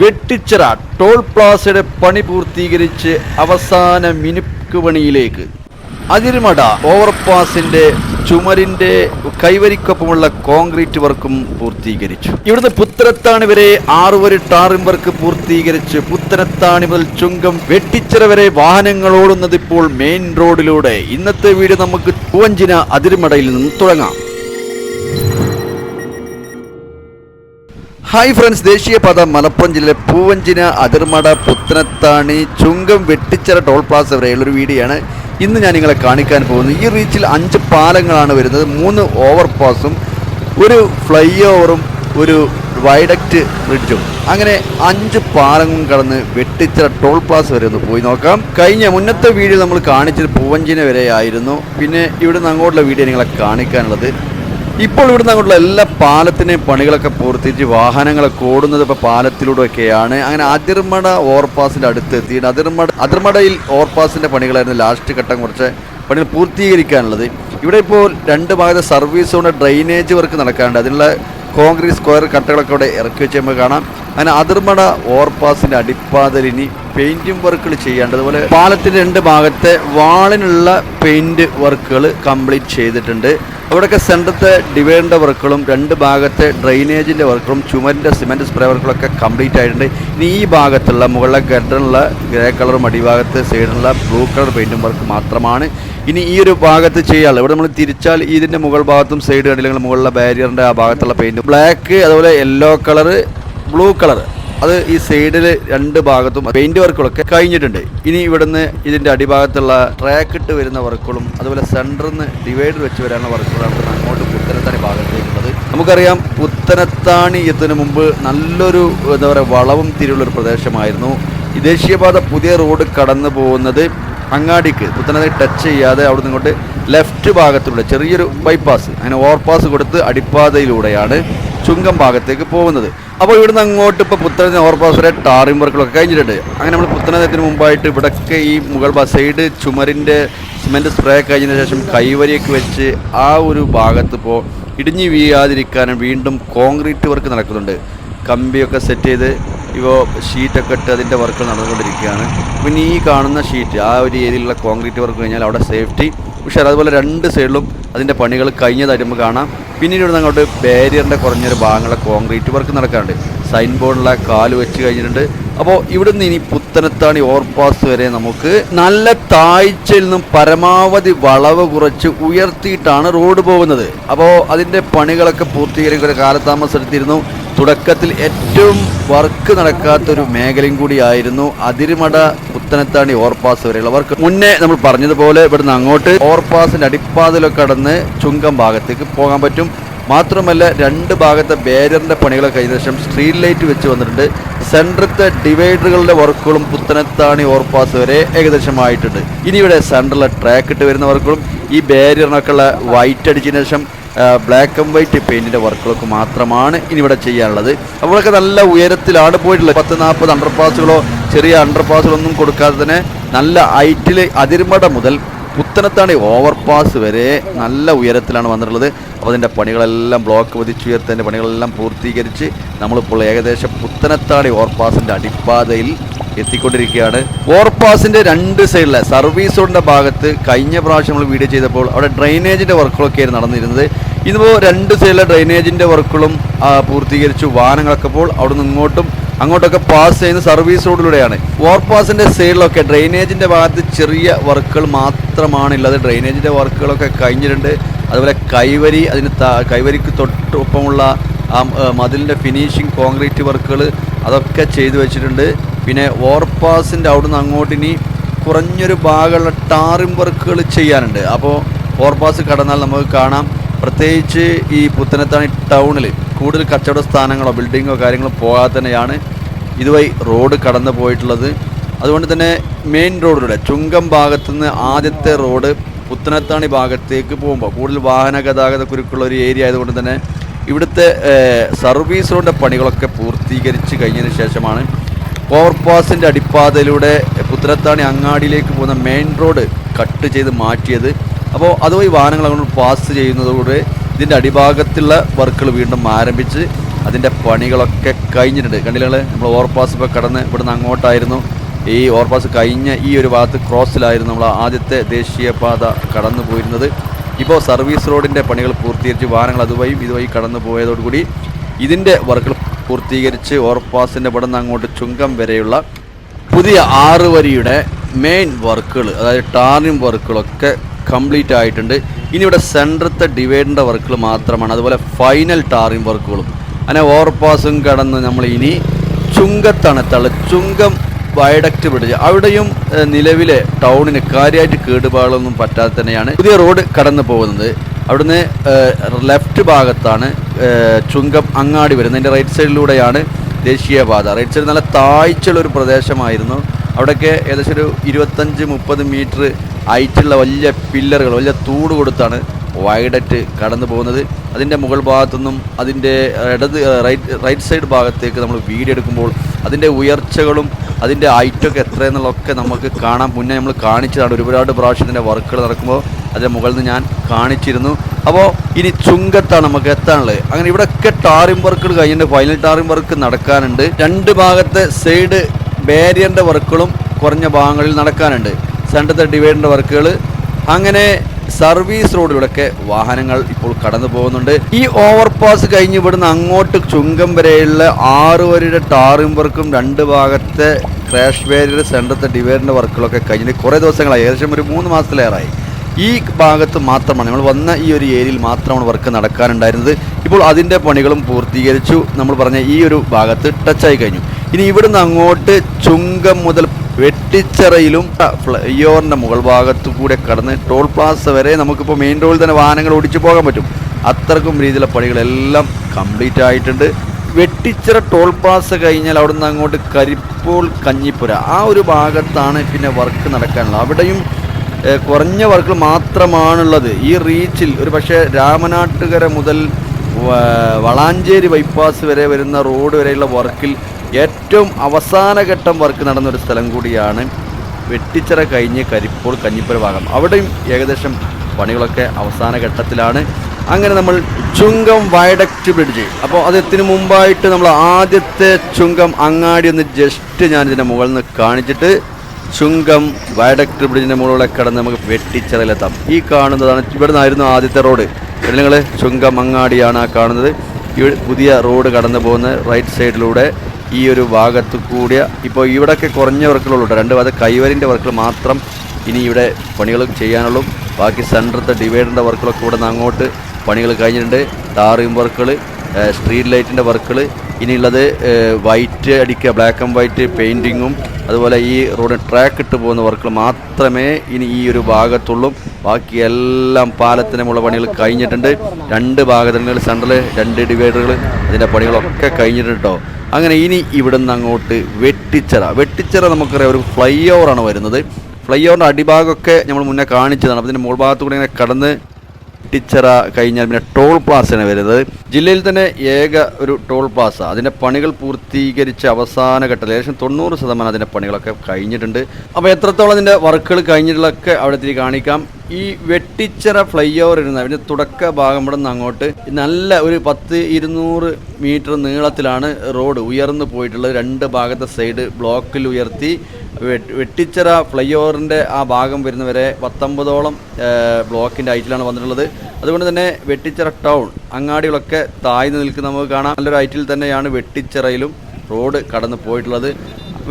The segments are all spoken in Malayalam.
വെട്ടിച്ചിറ ടോൾ പ്ലാസയുടെ പണി പൂർത്തീകരിച്ച് അവസാന മിനുക്ക് പണിയിലേക്ക്. അതിരുമട ഓവർപാസിന്റെ ചുമരിന്റെ കൈവരിക്കൊപ്പമുള്ള കോൺക്രീറ്റ് വർക്കും പൂർത്തീകരിച്ചു. ഇവിടുന്ന് പുത്തനത്താണി വരെ ആറുവരി ടാറിം വർക്ക് പൂർത്തീകരിച്ച് പുത്തനത്താണി മുതൽ ചുങ്കം വെട്ടിച്ചിറ വരെ വാഹനങ്ങൾ ഓടുന്നത് ഇപ്പോൾ മെയിൻ റോഡിലൂടെ ഇന്നത്തെ വീഡിയോ നമുക്ക് പൂവഞ്ചിന അതിരുമടയിൽ നിന്നും തുടങ്ങാം. ഹായ് ഫ്രണ്ട്സ് ദേശീയപാത മലപ്പുറം ജില്ലയിലെ പൂവഞ്ചിന അതിർമട പുത്തനത്താണി ചുങ്കം വെട്ടിച്ചിറ ടോൾ പ്ലാസ വരെയുള്ളൊരു ഒരു വീഡിയോ ആണ് ഇന്ന് ഞാൻ നിങ്ങളെ കാണിക്കാൻ പോകുന്നത്. ഈ റീച്ചിൽ അഞ്ച് പാലങ്ങളാണ് വരുന്നത്. മൂന്ന് ഓവർ പാസും ഒരു ഫ്ലൈ ഓവറും ഒരു വൈഡക്റ്റ് ബ്രിഡ്ജും. അങ്ങനെ അഞ്ച് പാലങ്ങളും കടന്ന് വെട്ടിച്ചിറ ടോൾ പ്ലാസ വരെ ഒന്ന് പോയി നോക്കാം. കഴിഞ്ഞ മുന്നത്തെ വീഡിയോ നമ്മൾ കാണിച്ചത് പൂവഞ്ചിന വരെ ആയിരുന്നു പിന്നെ ഇവിടുന്ന് അങ്ങോട്ടുള്ള വീഡിയോ നിങ്ങളെ കാണിക്കാനുള്ളത് ഇപ്പോൾ ഇവിടുന്ന് അങ്ങോട്ടുള്ള എല്ലാ പാലത്തിനെയും പണികളൊക്കെ പൂർത്തീകരിച്ച് വാഹനങ്ങളൊക്കെ ഓടുന്നത് ഇപ്പോൾ പാലത്തിലൂടെയൊക്കെയാണ്. അങ്ങനെ അതിർമട ഓവർപാസിന്റെ അടുത്ത് എത്തിയിട്ട് അതിർമട അതിർമടയിൽ ഓവർപാസിന്റെ പണികളായിരുന്നു ലാസ്റ്റ് ഘട്ടം കുറച്ച് പണികൾ പൂർത്തീകരിക്കാനുള്ളത്. ഇവിടെ ഇപ്പോൾ രണ്ട് ഭാഗത്തെ സർവീസ് കൊണ്ട് ഡ്രൈനേജ് വർക്ക് നടക്കാറുണ്ട് അതിനുള്ള കോൺക്രീറ്റ് സ്ക്വയർ കട്ടകളൊക്കെ ഇവിടെ ഇറക്കി വെച്ച് നമുക്ക് കാണാം. അങ്ങനെ അതിർമട ഓവർപാസിന്റെ അടിപ്പാതയിൽ ഇനി വർക്കുകൾ ചെയ്യാണ്ട് അതുപോലെ പാലത്തിന്റെ രണ്ട് ഭാഗത്തെ വാളിനുള്ള പെയിന്റ് വർക്കുകൾ കംപ്ലീറ്റ് ചെയ്തിട്ടുണ്ട്. അവിടെയൊക്കെ സെന്ററത്തെ ഡിവൈഡറിന്റെ വർക്കുകളും രണ്ട് ഭാഗത്തെ ഡ്രൈനേജിന്റെ വർക്കുകളും ചുമരിന്റെ സിമെന്റ് സ്പ്രേ വർക്കുകളൊക്കെ കംപ്ലീറ്റ് ആയിട്ടുണ്ട്. ഇനി ഈ ഭാഗത്തുള്ള മുകളിലെ ഗഡറിനുള്ള ഗ്രേ കളറും അടിഭാഗത്ത് സൈഡിലുള്ള ബ്ലൂ കളർ പെയിന്റും വർക്ക് മാത്രമാണ്. ഇനി ഈ ഒരു ഭാഗത്ത് ചെയ്യാനുള്ളത് ഇവിടെ നമ്മൾ തിരിച്ചാൽ ഇതിന്റെ മുകൾ ഭാഗത്തും സൈഡ് കണ്ടില്ലെങ്കിൽ മുകളിലെ ബാരിയറിന്റെ ആ ഭാഗത്തുള്ള പെയിന്റ്. ബ്ലാക്ക് അതുപോലെ യെല്ലോ കളറ് ബ്ലൂ കളർ അത് ഈ സൈഡിൽ രണ്ട് ഭാഗത്തും പെയിന്റ് വർക്കുകളൊക്കെ കഴിഞ്ഞിട്ടുണ്ട്. ഇനി ഇവിടുന്ന് ഇതിന്റെ അടിഭാഗത്തുള്ള ട്രാക്ക് ഇട്ട് വരുന്ന വർക്കുകളും അതുപോലെ സെന്ററിൽ നിന്ന് ഡിവൈഡർ വെച്ച് വരാനുള്ള വർക്കുകളാണ് അങ്ങോട്ട് പുത്തനത്താണി ഭാഗത്തേക്കുള്ളത്. നമുക്കറിയാം പുത്തനത്താണി എത്തുന്നതിന് മുമ്പ് നല്ലൊരു എന്താ പറയുക വളവും തിരിവുള്ള ഒരു പ്രദേശമായിരുന്നു. ഈ ദേശീയപാത പുതിയ റോഡ് കടന്നു പോകുന്നത് അങ്ങാടിക്ക്. പുത്തനത്തെ ടച്ച് ചെയ്യാതെ അവിടെ ഇങ്ങോട്ട് ലെഫ്റ്റ് ഭാഗത്തിലൂടെ ചെറിയൊരു ബൈപ്പാസ് അങ്ങനെ ഓവർപാസ് കൊടുത്ത് അടിപ്പാതയിലൂടെയാണ്. ചുങ്കം ഭാഗത്തേക്ക് പോകുന്നത്. അപ്പോൾ ഇവിടുന്ന് അങ്ങോട്ട് ഇപ്പോൾ പുത്തനത്തിന് ഓവർപാസ് വരെ ടാറിംഗ് വർക്കുകളൊക്കെ കഴിഞ്ഞിട്ടുണ്ട്. അങ്ങനെ നമ്മൾ പുത്തനത്തിന് മുമ്പായിട്ട് ഇവിടൊക്കെ ഈ മുകൾ സൈഡ് ചുമരിന്റെ സിമെന്റ് സ്പ്രേ കഴിഞ്ഞതിന് ശേഷം കൈവരിയൊക്കെ വെച്ച് ആ ഒരു ഭാഗത്ത് ഇപ്പോൾ ഇടിഞ്ഞു വീഴാതിരിക്കാനും വീണ്ടും കോൺക്രീറ്റ് വർക്ക് നടക്കുന്നുണ്ട്. കമ്പിയൊക്കെ സെറ്റ് ചെയ്ത് ഇപ്പോൾ ഷീറ്റൊക്കെ ഇട്ട് അതിന്റെ വർക്ക് നടന്നുകൊണ്ടിരിക്കുകയാണ്. പിന്നെ ഈ കാണുന്ന ഷീറ്റ് ആ ഒരു ഏരിയയിലുള്ള കോൺക്രീറ്റ് വർക്ക് കഴിഞ്ഞാൽ അവിടെ സേഫ്റ്റി ഉഷാർ അതുപോലെ രണ്ട് സൈഡിലും അതിന്റെ പണികൾ കഴിഞ്ഞതായിട്ട് നമുക്ക് കാണാം. പിന്നീട് ഇവിടെ അങ്ങോട്ട് ബാരിയറിന്റെ കുറഞ്ഞൊരു ഭാഗങ്ങളെ കോൺക്രീറ്റ് വർക്ക് നടക്കാറുണ്ട്. സൈൻ ബോർഡിലെ കാൽ വെച്ച് കഴിഞ്ഞിട്ടുണ്ട്. അപ്പോൾ ഇവിടുന്ന് ഇനി പുത്തനത്താണി ഓവർപാസ് വരെ നമുക്ക് നല്ല താഴ്ചയിൽ നിന്നും പരമാവധി വളവ് കുറച്ച് ഉയർത്തിയിട്ടാണ് റോഡ് പോകുന്നത്. അപ്പോൾ അതിന്റെ പണികളൊക്കെ പൂർത്തീകരിക്കുന്ന കാലതാമസം എടുത്തിരുന്നു. തുടക്കത്തിൽ ഏറ്റവും വർക്ക് നടക്കാത്തൊരു മേഖലയും കൂടിയായിരുന്നു അതിരുമട പുത്തനത്താണി ഓവർപാസ് വരെയുള്ള വർക്ക്. മുന്നേ നമ്മൾ പറഞ്ഞതുപോലെ ഇവിടുന്ന് അങ്ങോട്ട് ഓവർപാസിന്റെ അടിപ്പാതിലൊക്കെ കടന്ന് ചുങ്കം ഭാഗത്തേക്ക് പോകാൻ പറ്റും. മാത്രമല്ല രണ്ട് ഭാഗത്തെ ബേരറിന്റെ പണികളൊക്കെ ശേഷം സ്ട്രീറ്റ് ലൈറ്റ് വെച്ച് വന്നിട്ടുണ്ട്. സെൻട്രത്തെ ഡിവൈഡറുകളുടെ വർക്കുകളും പുത്തനത്താണി ഓവർപാസ് വരെ ഏകദേശം ആയിട്ടുണ്ട് ഇനി ഇവിടെ സെൻട്രലിലെ ട്രാക്ക് ഇട്ട് വരുന്ന വർക്കുകളും ഈ ബാരിയറിനൊക്കെ ഉള്ള വൈറ്റ് അടിച്ചതിന് ശേഷം ബ്ലാക്ക് ആൻഡ് വൈറ്റ് പെയിന്റിന്റെ വർക്കുകളൊക്കെ മാത്രമാണ് ഇനി ഇവിടെ ചെയ്യാനുള്ളത്. അപ്പോഴൊക്കെ നല്ല ഉയരത്തിലാണ് പോയിട്ടുള്ളത്. പത്ത് നാൽപ്പത് അണ്ടർ പാസുകളോ ചെറിയ അണ്ടർ പാസുകളൊന്നും കൊടുക്കാതെ തന്നെ നല്ല ഹൈറ്റിൽ അതിർമട മുതൽ പുത്തനത്താണി ഓവർപാസ് വരെ നല്ല ഉയരത്തിലാണ് വന്നിട്ടുള്ളത്. അപ്പോൾ അതിന്റെ പണികളെല്ലാം ബ്ലോക്ക് പതിച്ചുയർത്തതിന്റെ പണികളെല്ലാം പൂർത്തീകരിച്ച് നമ്മളിപ്പോൾ ഏകദേശം പുത്തനത്താടി ഓർപ്പാസിന്റെ അടിപ്പാതയിൽ എത്തിക്കൊണ്ടിരിക്കുകയാണ്. ഓർപ്പാസിന്റെ രണ്ട് സൈഡിലെ സർവീസ് റോഡിന്റെ ഭാഗത്ത് കഴിഞ്ഞ പ്രാവശ്യം നമ്മൾ വീഡിയോ ചെയ്തപ്പോൾ അവിടെ ഡ്രൈനേജിന്റെ വർക്കുകളൊക്കെ ആയിരുന്നു നടന്നിരുന്നത്. ഇതിപ്പോൾ രണ്ട് സൈഡിലെ ഡ്രൈനേജിന്റെ വർക്കുകളും പൂർത്തീകരിച്ചു. വാഹനങ്ങളൊക്കെ പോൾ അവിടെ നിന്ന് ഇങ്ങോട്ടും അങ്ങോട്ടൊക്കെ പാസ് ചെയ്യുന്ന സർവീസ് റോഡിലൂടെയാണ് ഓവർപാസിന്റെ സൈഡിലൊക്കെ ഡ്രൈനേജിന്റെ ഭാഗത്ത് ചെറിയ വർക്കുകൾ മാത്രമാണ് ഉള്ളത് ഡ്രൈനേജിന്റെ വർക്കുകളൊക്കെ കഴിഞ്ഞിട്ടുണ്ട്. അതുപോലെ കൈവരി അതിന് കൈവരിക്ക് തൊട്ടൊപ്പമുള്ള ആ മതിലിന്റെ ഫിനിഷിംഗ് കോൺക്രീറ്റ് വർക്കുകൾ അതൊക്കെ ചെയ്തു വെച്ചിട്ടുണ്ട്. പിന്നെ ഓവർപാസിന്റെ അവിടെ നിന്ന് അങ്ങോട്ട് ഇനി കുറഞ്ഞൊരു ഭാഗമുള്ള ടാറിംഗ് വർക്കുകൾ ചെയ്യാനുണ്ട്. അപ്പോൾ ഓവർപാസ് കടന്നാൽ നമുക്ക് കാണാം. പ്രത്യേകിച്ച് ഈ പുത്തനത്താണി ടൗണിൽ കൂടുതൽ കച്ചവട സ്ഥാനങ്ങളോ ബിൽഡിങ്ങോ കാര്യങ്ങളോ പോകാതെ തന്നെയാണ് ഇതുവഴി റോഡ് കടന്നു പോയിട്ടുള്ളത്. അതുകൊണ്ട് തന്നെ മെയിൻ റോഡിലൂടെ ചുങ്കം ഭാഗത്തുനിന്ന് ആദ്യത്തെ റോഡ് പുത്തനത്താണി ഭാഗത്തേക്ക് പോകുമ്പോൾ കൂടുതൽ വാഹന ഗതാഗത കുരുക്കുള്ള ഒരു ഏരിയ ആയതുകൊണ്ട് തന്നെ ഇവിടുത്തെ സർവീസ് റോഡിന്റെ പണികളൊക്കെ പൂർത്തീകരിച്ച് കഴിഞ്ഞതിന് ശേഷമാണ് ഓവർപാസിന്റെ അടിപ്പാതയിലൂടെ പുത്തനത്താണി അങ്ങാടിയിലേക്ക് പോകുന്ന മെയിൻ റോഡ് കട്ട് ചെയ്ത് മാറ്റിയത്. അപ്പോൾ അതുവഴി വാഹനങ്ങൾ അങ്ങോട്ട് പാസ് ചെയ്യുന്നതോടെ ഇതിന്റെ അടിഭാഗത്തുള്ള വർക്കുകൾ വീണ്ടും ആരംഭിച്ച് അതിന്റെ പണികളൊക്കെ കഴിഞ്ഞിട്ടുണ്ട്. കണ്ടില്ലേ നമ്മൾ ഓവർപാസ് ഇപ്പോൾ കടന്ന് ഇവിടുന്ന് അങ്ങോട്ടായിരുന്നു. ഈ ഓവർപാസ് കഴിഞ്ഞ ഈ ഒരു ഭാഗത്ത് ക്രോസിലായിരുന്നു നമ്മൾ ആദ്യത്തെ ദേശീയപാത കടന്നു പോയിരുന്നത് ഇപ്പോൾ സർവീസ് റോഡിന്റെ പണികൾ പൂർത്തീകരിച്ച് വാഹനങ്ങൾ അതുവഴി ഇതുവഴി കടന്നു പോയതോടുകൂടി ഇതിന്റെ വർക്കുകൾ പൂർത്തീകരിച്ച് ഓവർപാസിന്റെ ഇവിടെ നിന്ന് അങ്ങോട്ട് ചുങ്കം വരെയുള്ള പുതിയ ആറ് വരിയുടെ മെയിൻ വർക്കുകൾ അതായത് ടാറിംഗ് വർക്കുകളൊക്കെ കംപ്ലീറ്റ് ആയിട്ടുണ്ട്. ഇനി ഇവിടെ സെന്ററത്തെ ഡിവൈഡിന്റെ വർക്കുകൾ മാത്രമാണ് അതുപോലെ ഫൈനൽ ടാറിംഗ് വർക്കുകളും അങ്ങനെ ഓവർപാസും കടന്ന് നമ്മൾ ഇനി ചുങ്കത്തണത്തുള്ള ചുങ്കം വയഡക്റ്റ് ബ്രിഡ്ജ് അവിടെയും നിലവിലെ ടൗണിന് കാര്യമായിട്ട് കേടുപാടൊന്നും പറ്റാതെ തന്നെയാണ് പുതിയ റോഡ് കടന്നു പോകുന്നത് അവിടുന്ന് ലെഫ്റ്റ് ഭാഗത്താണ് ചുങ്കം അങ്ങാടി വരുന്നത്. അതിന്റെ റൈറ്റ് സൈഡിലൂടെയാണ് ദേശീയപാത. റൈറ്റ് സൈഡ് നല്ല താഴ്ചയുള്ള ഒരു പ്രദേശമായിരുന്നു. അവിടെയൊക്കെ ഏകദേശം ഒരു ഇരുപത്തഞ്ച് മുപ്പത് മീറ്റർ ഹൈറ്റുള്ള വലിയ പില്ലറുകൾ വലിയ തൂട് കൊടുത്താണ് വൈഡറ്റ് കടന്നു പോകുന്നത് അതിന്റെ മുകൾ ഭാഗത്തുനിന്നും അതിന്റെ ഇടത് റൈറ്റ് റൈറ്റ് സൈഡ് ഭാഗത്തേക്ക് നമ്മൾ വീഡിയോ എടുക്കുമ്പോൾ അതിന്റെ ഉയർച്ചകളും അതിന്റെ ഹൈറ്റൊക്കെ എത്രയെന്നുള്ളതൊക്കെ നമുക്ക് കാണാൻ മുന്നേ നമ്മൾ കാണിച്ചതാണ്. ഒരുപാട് പ്രാവശ്യം ഇതിന്റെ വർക്കുകൾ നടക്കുമ്പോൾ അതിന്റെ മുകളിൽ നിന്ന് ഞാൻ കാണിച്ചിരുന്നു. അപ്പോൾ ഇനി ചുങ്കത്താണ് നമുക്ക് എത്താനുള്ളത്. അങ്ങനെ ഇവിടെയൊക്കെ ടാറിംഗ് വർക്കുകൾ കഴിഞ്ഞിട്ട് ഫൈനൽ ടാറിംഗ് വർക്ക് നടക്കാനുണ്ട്. രണ്ട് ഭാഗത്തെ സൈഡ് ബാരിയറിന്റെ വർക്കുകളും കുറഞ്ഞ ഭാഗങ്ങളിൽ നടക്കാനുണ്ട്. സെന്ററത്തെ ഡിവൈഡറിന്റെ വർക്കുകൾ അങ്ങനെ സർവീസ് റോഡിലൂടെയൊക്കെ വാഹനങ്ങൾ ഇപ്പോൾ കടന്നു പോകുന്നുണ്ട്. ഈ ഓവർപാസ് കഴിഞ്ഞ് ഇവിടുന്ന് അങ്ങോട്ട് ചുങ്കം വരെയുള്ള ആറ് വരിയുടെ ടാറിംഗ് വർക്കും രണ്ട് ഭാഗത്തെ ക്രാഷ് ബാരിയർ സെന്ററത്തെ ഡിവൈഡറിന്റെ വർക്കുകളൊക്കെ കഴിഞ്ഞിട്ട് കുറേ ദിവസങ്ങളായി. ഏകദേശം ഒരു മൂന്ന് മാസത്തിലേറായി ഈ ഭാഗത്ത് മാത്രമാണ് നമ്മൾ വന്ന ഈ ഒരു ഏരിയയിൽ മാത്രമാണ് വർക്ക് നടക്കാനുണ്ടായിരുന്നത്. ഇപ്പോൾ അതിന്റെ പണികളും പൂർത്തീകരിച്ചു. നമ്മൾ പറഞ്ഞ ഈ ഒരു ഭാഗത്ത് ടച്ചായി കഴിഞ്ഞു. ഇനി ഇവിടുന്ന് അങ്ങോട്ട് ചുങ്കം മുതൽ വെട്ടിച്ചിറയിലും ഫ്ലൈഓവറിന്റെ മുകൾ ഭാഗത്തു കൂടെ കടന്ന് ടോൾ പ്ലാസ വരെ നമുക്കിപ്പോൾ മെയിൻ റോഡിൽ തന്നെ വാഹനങ്ങൾ ഓടിച്ചു പോകാൻ പറ്റും. അത്രക്കും രീതിയിലുള്ള പണികളെല്ലാം കംപ്ലീറ്റ് ആയിട്ടുണ്ട്. വെട്ടിച്ചിറ ടോൾ പാസ് കഴിഞ്ഞാൽ അവിടുന്ന് അങ്ങോട്ട് കരിപ്പോൾ കഞ്ഞിപ്പുര. ആ ഒരു ഭാഗത്താണ് പിന്നെ വർക്ക് നടക്കാനുള്ളത്. അവിടെയും കുറഞ്ഞ വർക്കുകൾ മാത്രമാണുള്ളത്. ഈ റീച്ചിൽ ഒരു പക്ഷേ രാമനാട്ടുകര മുതൽ വളാഞ്ചേരി ബൈപ്പാസ് വരെ വരുന്ന റോഡ് വരെയുള്ള വർക്കിൽ ഏറ്റവും അവസാനഘട്ടം വർക്ക് നടന്ന ഒരു സ്ഥലം കൂടിയാണ് വെട്ടിച്ചിറ കഴിഞ്ഞ് കരിപ്പോൾ കഞ്ഞിപ്പുര ഭാഗം. അവിടെയും ഏകദേശം പണികളൊക്കെ അവസാന ഘട്ടത്തിലാണ്. അങ്ങനെ നമ്മൾ ചുങ്കം വയഡക്റ്റ് ബ്രിഡ്ജ് അപ്പോൾ അത് എത്തിന് മുമ്പായിട്ട് നമ്മൾ ആദ്യത്തെ ചുങ്കം അങ്ങാടി ഒന്ന് ജസ്റ്റ് ഞാൻ ഇതിന്റെ മുകളിൽ നിന്ന് കാണിച്ചിട്ട് ചുങ്കം വയഡക്റ്റ് ബ്രിഡ്ജിന്റെ മുകളിലൂടെ കടന്ന് നമുക്ക് വെട്ടിച്ചിറയിലെത്താം ഈ കാണുന്നതാണ് ഇവിടെ നിന്നായിരുന്നു ആദ്യത്തെ റോഡ്. നിങ്ങൾ ചുങ്കം അങ്ങാടിയാണ് ആ കാണുന്നത്. ഈ പുതിയ റോഡ് കടന്നു പോകുന്ന റൈറ്റ് സൈഡിലൂടെ ഈ ഒരു ഭാഗത്ത് കൂടിയ ഇപ്പോൾ ഇവിടെയൊക്കെ കുറഞ്ഞ വർക്കുകളുള്ളൂ രണ്ട് ഭാഗത്ത് കൈവരിന്റെ വർക്കുകൾ മാത്രം ഇനി ഇവിടെ പണികൾ ചെയ്യാനുള്ളൂ. ബാക്കി സെന്ററത്തെ ഡിവൈഡറിന്റെ വർക്കുകളൊക്കെ ഇവിടെ നിന്ന് അങ്ങോട്ട് പണികൾ കഴിഞ്ഞിട്ടുണ്ട്. ടാറിയും വർക്കുകൾ സ്ട്രീറ്റ് ലൈറ്റിന്റെ വർക്കുകൾ ഇനിയുള്ളത് വൈറ്റ് അടിക്കുക ബ്ലാക്ക് ആൻഡ് വൈറ്റ് പെയിന്റിങ്ങും അതുപോലെ ഈ റോഡ് ട്രാക്ക് ഇട്ട് പോകുന്ന വർക്കുകൾ മാത്രമേ ഇനി ഈ ഒരു ഭാഗത്തുള്ളൂ. ബാക്കി എല്ലാം പാലത്തിനുമുള്ള പണികൾ കഴിഞ്ഞിട്ടുണ്ട്. രണ്ട് ഭാഗത്തുകൾ സെൻട്രൽ രണ്ട് ഡിവൈഡറുകൾ അതിന്റെ പണികളൊക്കെ കഴിഞ്ഞിട്ടുണ്ട് കേട്ടോ അങ്ങനെ ഇനി ഇവിടെ നിന്ന് അങ്ങോട്ട് വെട്ടിച്ചിറ. വെട്ടിച്ചിറ നമുക്കറിയാം ഒരു ഫ്ലൈ ഓവറാണ് വരുന്നത്. ഫ്ലൈ ഓവറിന്റെ അടിഭാഗമൊക്കെ നമ്മൾ മുന്നേ കാണിച്ചതാണ്. അപ്പോൾ ഇതിന്റെ മുകൾ ഭാഗത്തു ഇങ്ങനെ കടന്ന് ടിച്ചറ കഴിഞ്ഞാൽ പിന്നെ ടോൾ പ്ലാസയാണ് വരുന്നത്. ജില്ലയിൽ തന്നെ ഏക ഒരു ടോൾ പ്ലാസ. അതിന്റെ പണികൾ പൂർത്തീകരിച്ച അവസാന ഘട്ടത്തിൽ ഏകദേശം തൊണ്ണൂറ് ശതമാനം അതിന്റെ പണികളൊക്കെ കഴിഞ്ഞിട്ടുണ്ട്. അപ്പോൾ എത്രത്തോളം അതിന്റെ വർക്കുകൾ കഴിഞ്ഞിട്ടുള്ളതൊക്കെ അവിടെ കാണിക്കാം. ഈ വെട്ടിച്ചിറ ഫ്ലൈ ഓവർ ഇരുന്ന അതിന്റെ തുടക്ക ഭാഗം ഇവിടെ നിന്ന് അങ്ങോട്ട് നല്ല ഒരു പത്ത് ഇരുന്നൂറ് മീറ്റർ നീളത്തിലാണ് റോഡ് ഉയർന്നു പോയിട്ടുള്ളത്. രണ്ട് ഭാഗത്തെ സൈഡ് ബ്ലോക്കിൽ ഉയർത്തി വെട്ടിച്ചിറ ഫ്ലൈ ഓവറിന്റെ ആ ഭാഗം വരുന്നവരെ പത്തൊമ്പതോളം ബ്ലോക്കിന്റെ ഹൈറ്റിലാണ് വന്നിട്ടുള്ളത്. അതുകൊണ്ട് തന്നെ വെട്ടിച്ചിറ ടൗൺ അങ്ങാടികളൊക്കെ താഴ്ന്നു നിൽക്കുന്ന നമുക്ക് കാണാം. നല്ലൊരു ഹൈറ്റിൽ തന്നെയാണ് വെട്ടിച്ചിറയിലും റോഡ് കടന്നു പോയിട്ടുള്ളത്.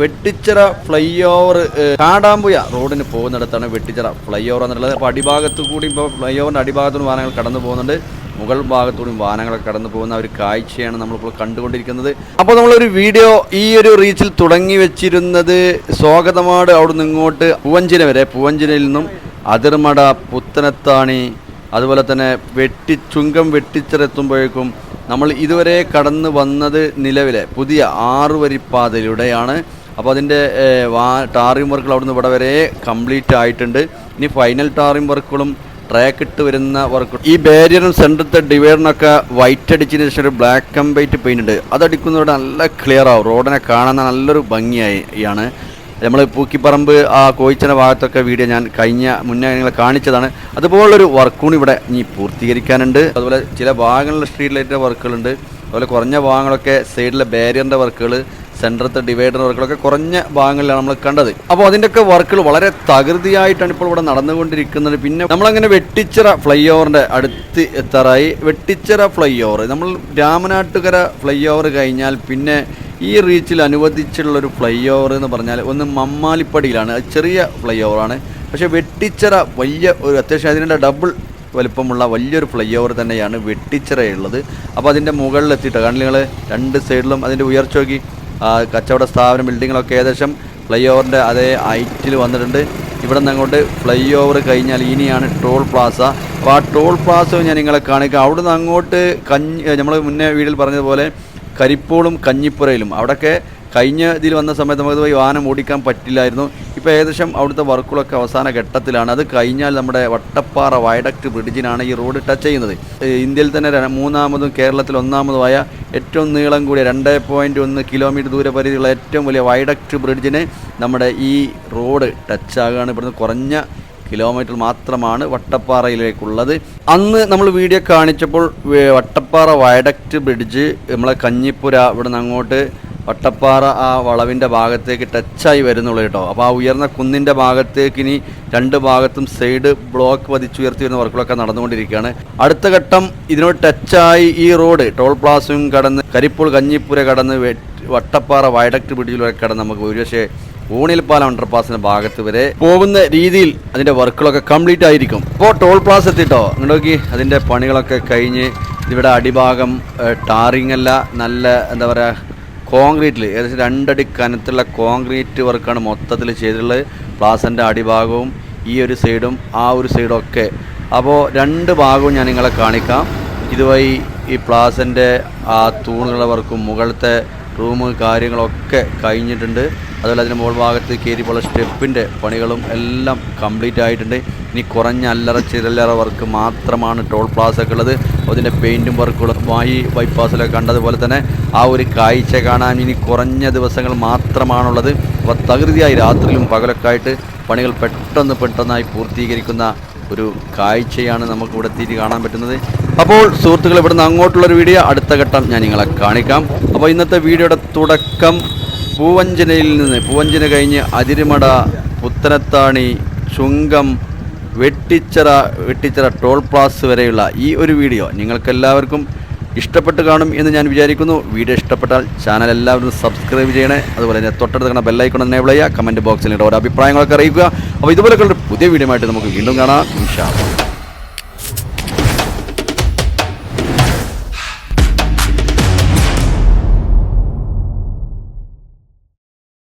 വെട്ടിച്ചിറ ഫ്ലൈ ഓവർ കാടാമ്പുയ റോഡിന് പോകുന്നിടത്താണ് വെട്ടിച്ചിറ ഫ്ലൈ ഓവർ എന്നുള്ളത് അപ്പോൾ അടിഭാഗത്ത് കൂടി ഇപ്പോൾ ഫ്ലൈ ഓവറിന്റെ അടിഭാഗത്തുനിന്ന് വാഹനങ്ങൾ കടന്നു പോകുന്നുണ്ട്. മുകൾ ഭാഗത്തൂടെയും വാഹനങ്ങളൊക്കെ കടന്നു പോകുന്ന ഒരു കാഴ്ചയാണ് നമ്മളിപ്പോൾ കണ്ടുകൊണ്ടിരിക്കുന്നത്. അപ്പോൾ നമ്മളൊരു വീഡിയോ ഈ ഒരു റീച്ചിൽ തുടങ്ങി വെച്ചിരുന്നത് സ്വാഗതമാട് അവിടെ നിന്ന് ഇങ്ങോട്ട് പൂവഞ്ചിന വരെ. പൂവഞ്ചിനയിൽ നിന്നും അതിർമട പുത്തനത്താണി അതുപോലെ തന്നെ വെട്ടി ചുങ്കം വെട്ടിച്ചിറെത്തുമ്പോഴേക്കും നമ്മൾ ഇതുവരെ കടന്നു വന്നത് നിലവിലെ പുതിയ ആറുവരിപ്പാതയിലൂടെയാണ്. അപ്പോൾ അതിന്റെ വാ ടാറിംഗ് വർക്കുകൾ അവിടുന്ന് ഇവിടെ വരെ കംപ്ലീറ്റ് ആയിട്ടുണ്ട് ഇനി ഫൈനൽ ടാറിംഗ് വർക്കുകളും ട്രാക്ക് ഇട്ട് വരുന്ന വർക്ക് ഈ ബാരിയറും സെന്ററത്തെ ഡിവൈഡറിനൊക്കെ വൈറ്റ് അടിച്ചതിന് ശേഷം ഒരു ബ്ലാക്ക് ആൻഡ് വൈറ്റ് പെയിന്റ് ഉണ്ട്. അതടിക്കുന്നതോടെ നല്ല ക്ലിയർ ആവും. റോഡിനെ കാണാൻ നല്ലൊരു ഭംഗിയായി ആണ്. നമ്മൾ പൂക്കിപ്പറമ്പ് ആ കോയിച്ചന ഭാഗത്തൊക്കെ വീഡിയോ ഞാൻ കഴിഞ്ഞ മുന്നേ നിങ്ങളെ കാണിച്ചതാണ്. അതുപോലൊരു വർക്കൂണ് ഇവിടെ ഇനി പൂർത്തീകരിക്കാനുണ്ട്. അതുപോലെ ചില ഭാഗങ്ങളിലെ സ്ട്രീറ്റ് ലൈറ്റിന്റെ വർക്കുകളുണ്ട് അതുപോലെ കുറഞ്ഞ ഭാഗങ്ങളൊക്കെ സൈഡിലെ ബാരിയറിന്റെ വർക്കുകൾ സെന്ററത്തെ ഡിവൈഡർ വർക്കുകളൊക്കെ കുറഞ്ഞ ഭാഗങ്ങളിലാണ് നമ്മൾ കണ്ടത്. അപ്പോൾ അതിന്റെയൊക്കെ വർക്കുകൾ വളരെ തകൃതിയായിട്ടാണ് ഇപ്പോൾ ഇവിടെ നടന്നുകൊണ്ടിരിക്കുന്നത്. പിന്നെ നമ്മളങ്ങനെ വെട്ടിച്ചിറ ഫ്ലൈ ഓവറിന്റെ അടുത്ത് എത്താറായി. വെട്ടിച്ചിറ ഫ്ലൈ ഓവർ നമ്മൾ രാമനാട്ടുകര ഫ്ലൈ ഓവർ കഴിഞ്ഞാൽ പിന്നെ ഈ റീച്ചിൽ അനുവദിച്ചുള്ളൊരു ഫ്ലൈ ഓവർ എന്ന് പറഞ്ഞാൽ ഒന്ന് മമ്മാലിപ്പടിയിലാണ്. അത് ചെറിയ ഫ്ലൈ ഓവറാണ് പക്ഷേ വെട്ടിച്ചിറ വലിയ ഒരു അത്യാവശ്യം അതിന്റെ ഡബിൾ വലിപ്പമുള്ള വലിയൊരു ഫ്ലൈ ഓവർ തന്നെയാണ് വെട്ടിച്ചിറയുള്ളത്. അപ്പോൾ അതിന്റെ മുകളിലെത്തിയിട്ട് കാരണം നിങ്ങൾ? രണ്ട് സൈഡിലും അതിന്റെ ഉയർച്ച നോക്കി. കച്ചവട സ്ഥാപനം ബിൽഡിങ്ങുകളൊക്കെ ഏകദേശം ഫ്ലൈ ഓവറിന്റെ അതേ ഹൈറ്റിൽ വന്നിട്ടുണ്ട്. ഇവിടെ നിന്ന് അങ്ങോട്ട് ഫ്ലൈ ഓവർ കഴിഞ്ഞാൽ ഇനിയാണ് ടോൾ പ്ലാസ. അപ്പോൾ ആ ടോൾ പ്ലാസ ഞാൻ നിങ്ങളെ കാണിക്കാം. അവിടെ നിന്ന് അങ്ങോട്ട് കഞ്ഞി നമ്മൾ മുന്നേ വീട്ടിൽ പറഞ്ഞതുപോലെ കരിപ്പോളും കഞ്ഞിപ്പുരയിലും. അവിടെയൊക്കെ കഴിഞ്ഞ ഇതിൽ വന്ന സമയത്ത് നമുക്ക് വാഹനം ഓടിക്കാൻ പറ്റില്ലായിരുന്നു. ഇപ്പോൾ ഏകദേശം അവിടുത്തെ വർക്കുകളൊക്കെ അവസാന ഘട്ടത്തിലാണ്. അത് കഴിഞ്ഞാൽ നമ്മുടെ വട്ടപ്പാറ വയഡക്റ്റ് ബ്രിഡ്ജിനാണ് ഈ റോഡ് ടച്ച് ചെയ്യുന്നത്. ഇന്ത്യയിൽ തന്നെ മൂന്നാമതും കേരളത്തിൽ ഒന്നാമതുമായ ഏറ്റവും നീളം കൂടിയ രണ്ട് പോയിന്റ് ഒന്ന് കിലോമീറ്റർ ദൂരപരിധിയുള്ള ഏറ്റവും വലിയ വയഡക്റ്റ് ബ്രിഡ്ജിന് നമ്മുടെ ഈ റോഡ് ടച്ച് ആകുകയാണ് ഇവിടുന്ന് കുറഞ്ഞ കിലോമീറ്റർ മാത്രമാണ് വട്ടപ്പാറയിലേക്കുള്ളത്. അന്ന് നമ്മൾ വീഡിയോ കാണിച്ചപ്പോൾ വട്ടപ്പാറ വയഡക്റ്റ് ബ്രിഡ്ജ് നമ്മളെ കഞ്ഞിപ്പുര ഇവിടെ നിന്ന് അങ്ങോട്ട് വട്ടപ്പാറ ആ വളവിന്റെ ഭാഗത്തേക്ക് ടച്ചായി വരുന്നുള്ളൂ കേട്ടോ. അപ്പോൾ ആ ഉയർന്ന കുന്നിന്റെ ഭാഗത്തേക്ക് ഇനി രണ്ട് ഭാഗത്തും സൈഡ് ബ്ലോക്ക് പതിച്ചുയർത്തി വരുന്ന വർക്കുകളൊക്കെ നടന്നുകൊണ്ടിരിക്കുകയാണ്. അടുത്ത ഘട്ടം ഇതിനോട് ടച്ചായി ഈ റോഡ് ടോൾ പ്ലാസയും കടന്ന് കരിപ്പൂൾ കഞ്ഞിപ്പുര കടന്ന് വട്ടപ്പാറ വയഡക്റ്റ് ബ്രിഡ്ജിലൂടെ കടന്ന് നമുക്ക് ഒരുപക്ഷെ ഊണിൽപ്പാലം അണ്ടർപാസിന്റെ ഭാഗത്ത് വരെ പോകുന്ന രീതിയിൽ അതിന്റെ വർക്കുകളൊക്കെ കംപ്ലീറ്റ് ആയിരിക്കും. ഇപ്പോൾ ടോൾ പ്ലാസ് എത്തിട്ടോ. ഇങ്ങോട്ട് നോക്കി അതിന്റെ പണികളൊക്കെ കഴിഞ്ഞ് ഇവിടെ അടിഭാഗം ടാറിങ് അല്ല നല്ല എന്താ പറയുക കോൺക്രീറ്റിൽ ഏകദേശം രണ്ടടി കനത്തുള്ള കോൺക്രീറ്റ് വർക്കാണ് മൊത്തത്തിൽ ചെയ്തിട്ടുള്ളത്. പ്ലാസന്റെ അടിഭാഗവും ഈ ഒരു സൈഡും ആ ഒരു സൈഡും ഒക്കെ. അപ്പോൾ രണ്ട് ഭാഗവും ഞാൻ നിങ്ങളെ കാണിക്കാം. ഇതുവഴി ഈ പ്ലാസന്റെ ആ തൂണുകളുടെ വർക്കും മുകളിലത്തെ റൂം കാര്യങ്ങളൊക്കെ കഴിഞ്ഞിട്ടുണ്ട്. അതുപോലെ അതിന്റെ മുകൾ ഭാഗത്ത് കയറിയുള്ള സ്റ്റെപ്പിന്റെ പണികളും എല്ലാം കംപ്ലീറ്റ് ആയിട്ടുണ്ട്. ഇനി കുറഞ്ഞ അല്ലറ ചില്ലറ വർക്ക് മാത്രമാണ് ടോൾ പ്ലാസ് ഒക്കെ ഉള്ളത്. അതിന്റെ പെയിന്റും വർക്കുകളും വായി ബൈപ്പാസിലൊക്കെ കണ്ടതുപോലെ തന്നെ ആ ഒരു കാഴ്ച കാണാൻ ഇനി കുറഞ്ഞ ദിവസങ്ങൾ മാത്രമാണുള്ളത്. അപ്പോൾ തകൃതിയായി രാത്രിയിലും പകലൊക്കെ ആയിട്ട് പണികൾ പെട്ടെന്ന് പെട്ടെന്നായി പൂർത്തീകരിക്കുന്ന ഒരു കാഴ്ചയാണ് നമുക്കിവിടെ എത്തിയിട്ട് കാണാൻ പറ്റുന്നത്. അപ്പോൾ സുഹൃത്തുക്കൾ ഇവിടുന്ന് അങ്ങോട്ടുള്ളൊരു വീഡിയോ അടുത്ത ഘട്ടം ഞാൻ നിങ്ങളെ കാണിക്കാം. അപ്പോൾ ഇന്നത്തെ വീഡിയോയുടെ തുടക്കം പൂവഞ്ചനയിൽ നിന്ന് പൂവഞ്ചന കഴിഞ്ഞ് അതിരുമട പുത്തനത്താണി ചുങ്കം വെട്ടിച്ചിറ വെട്ടിച്ചിറ ടോൾ പ്ലാസ് വരെയുള്ള ഈ ഒരു വീഡിയോ നിങ്ങൾക്കെല്ലാവർക്കും ഇഷ്ടപ്പെട്ട് കാണും എന്ന് ഞാൻ വിചാരിക്കുന്നു. വീഡിയോ ഇഷ്ടപ്പെട്ടാൽ ചാനൽ എല്ലാവരും സബ്സ്ക്രൈബ് ചെയ്യണേ. അതുപോലെ തന്നെ തൊട്ടടുത്ത് കാണുന്ന ബെല്ലൈക്കൺ എനേബിൾ ചെയ്യുക. കമന്റ് ബോക്സിൽ ഓരോ അഭിപ്രായങ്ങളൊക്കെ അറിയിക്കുക. അപ്പോൾ ഇതുപോലെയൊക്കെ പുതിയ വീഡിയോ ആയിട്ട് നമുക്ക് വീണ്ടും കാണാം. ഇൻഷാ.